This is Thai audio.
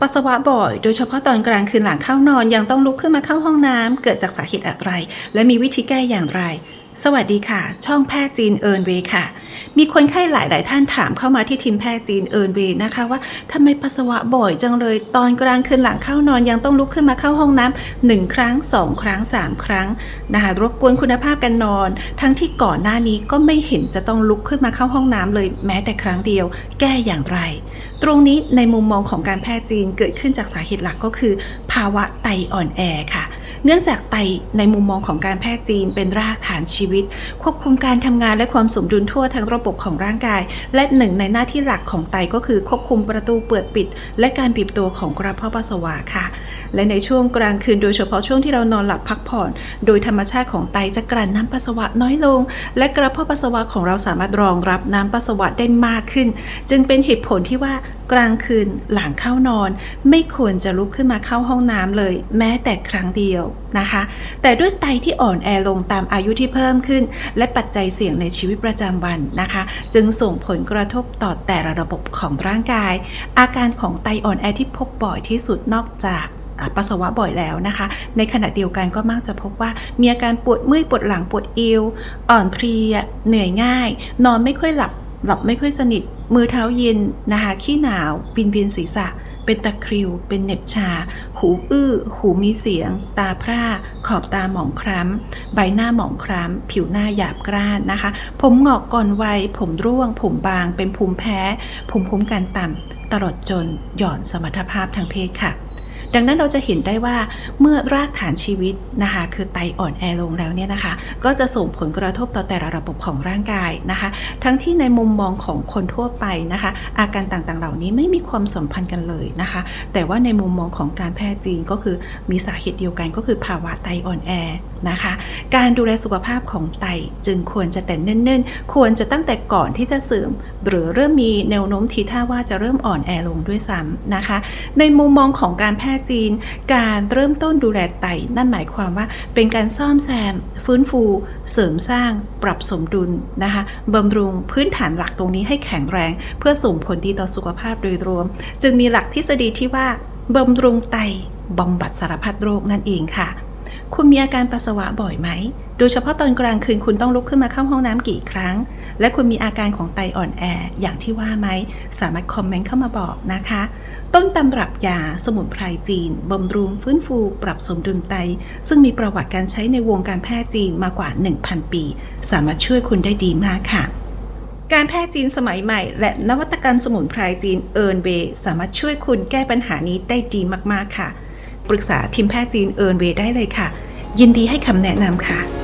ปัสสาวะบ่อย โดยเฉพาะตอนกลางคืนหลังเข้านอนยังต้องลุกขึ้นมาเข้าห้องน้ำเกิดจากสาเหตุอะไร และมีวิธีแก้อย่างไร สวัสดีค่ะ ช่องแพทย์จีนเอิร์นเวย์ค่ะ มีคนไข้หลาย ๆ ท่านถามเข้ามาที่ทีมแพทย์จีนเอิร์นเวย์นะคะว่าทำไมปัสสาวะบ่อยจังเลยตอนกลางคืนหลังเข้านอนยังต้องลุกขึ้นมาเข้าห้องน้ำหนึ่งครั้งสองครั้งสามครั้งนะคะรบกวนคุณภาพการนอน ทั้งที่ก่อนหน้านี้ก็ไม่เห็นจะต้องลุกขึ้นมาเข้าห้องน้ำเลยแม้แต่ครั้งเดียว แก้อย่างไร ตรงนี้ในมุมมองของการแพทย์จีนเกิดขึ้นจากสาเหตุหลักก็คือ ภาวะไตอ่อนแอค่ะ เนื่องจากไตในมุมมองของการแพทย์จีนเป็นรากฐานชีวิต ควบคุมการทำงานและความสมดุลทั่วทั้งระบบของร่างกาย และหนึ่งในหน้าที่หลักของไตก็คือควบคุมประตูเปิดปิด และการบีบตัวของกระเพาะปัสสาวะค่ะ และในช่วงกลางคืนโดยเฉพาะช่วงที่เรานอนหลับพักผ่อน โดยธรรมชาติของไตจะกลั่นน้ำปัสสาวะน้อยลง และกระเพาะปัสสาวะของเราสามารถรองรับน้ำปัสสาวะได้มากขึ้น จึงเป็นเหตุผลที่ว่า กลางคืนหลังเข้านอน ไม่ควรจะลุกขึ้นมาเข้าห้องน้ำเลย แม้แต่ครั้งเดียวนะคะ แต่ด้วยไตที่อ่อนแอลงตามอายุที่เพิ่มขึ้น และปัจจัยเสี่ยงในชีวิตประจำวันนะคะ จึงส่งผลกระทบต่อแต่ละระบบของร่างกาย อาการของไตอ่อนแอที่พบบ่อยที่สุดนอกจากอ่าปัสสาวะบ่อยแล้วนะคะ ในขณะเดียวกันก็มักจะพบว่า มีอาการปวดเมื่อยปวดหลังปวดเอวอ่อนเพลียเหนื่อยง่าย นอนไม่ค่อยหลับ หลับไม่ค่อยสนิท มือเท้าเย็นนะคะขี้หนาววินเวียนศีรษะ เป็นตะคริว เป็นเน็บชา หูอื้อ หูมีเสียง ตาพร่า ขอบตาหมองคล้ำ ใบหน้าหมองคล้ำ ผิวหน้าหยาบกร้านนะคะ ผมหงอกก่อนวัย ผมร่วง ผมบาง เป็นภูมิแพ้ ภูมิคุ้มกันต่ำ ตลอดจนหย่อนสมรรถภาพทางเพศค่ะ ดังนั้นเราจะเห็นได้ว่าเมื่อรากฐานชีวิตนะคะคือไตอ่อนแอลงแล้วเนี่ยนะคะก็จะส่งผลกระทบต่อแต่ละระบบของร่างกายนะคะ ทั้งที่ในมุมมองของคนทั่วไปนะคะ อาการต่างๆ เหล่านี้ไม่มีความสัมพันธ์กันเลยนะคะ แต่ว่าในมุมมองของการแพทย์จีนก็คือมีสาเหตุเดียวกันก็คือภาวะไตอ่อนแอนะคะ การดูแลสุขภาพของไตจึงควรจะแต่เนิ่นๆ ควรจะตั้งแต่ก่อนที่จะเสื่อม หรือเริ่มมีแนวโน้มทีท่าว่าจะเริ่มอ่อนแอลงด้วยซ้ำนะคะ ในมุมมองของการแพทย์จีน การเริ่มต้นดูแลไต นั่นหมายความว่าเป็นการซ่อมแซม ฟื้นฟู เสริมสร้าง ปรับสมดุลนะคะบำรุงพื้นฐานหลักตรงนี้ให้แข็งแรง เพื่อส่งผลดีต่อสุขภาพโดยรวม จึงมีหลักทฤษฎีที่ว่าบำรุงไตบำบัดสารพัดโรคนั่นเองค่ะ คุณมีอาการปัสสาวะบ่อยไหม โดยเฉพาะตอนกลางคืนคุณต้องลุกขึ้นมาเข้าห้องน้ำกี่ครั้ง และคุณมีอาการของไตอ่อนแอ อย่างที่ว่าไหม สามารถคอมเมนต์เข้ามาบอกนะคะ ต้นตำรับยาสมุนไพรจีนบำรุงฟื้นฟู ปรับสมดุลไต ซึ่งมีประวัติการใช้ในวงการแพทย์จีนมากว่า 1,000 ปี สามารถช่วยคุณได้ดีมากค่ะการแพทย์จีนสมัยใหม่ และนวัตกรรมสมุนไพรจีนเอิร์นเวสามารถช่วยคุณแก้ปัญหานี้ได้ดีมาก ๆ ค่ะ ปรึกษาทีมแพทย์จีนเอิร์นเวย์ได้เลยค่ะ ยินดีให้คำแนะนำค่ะ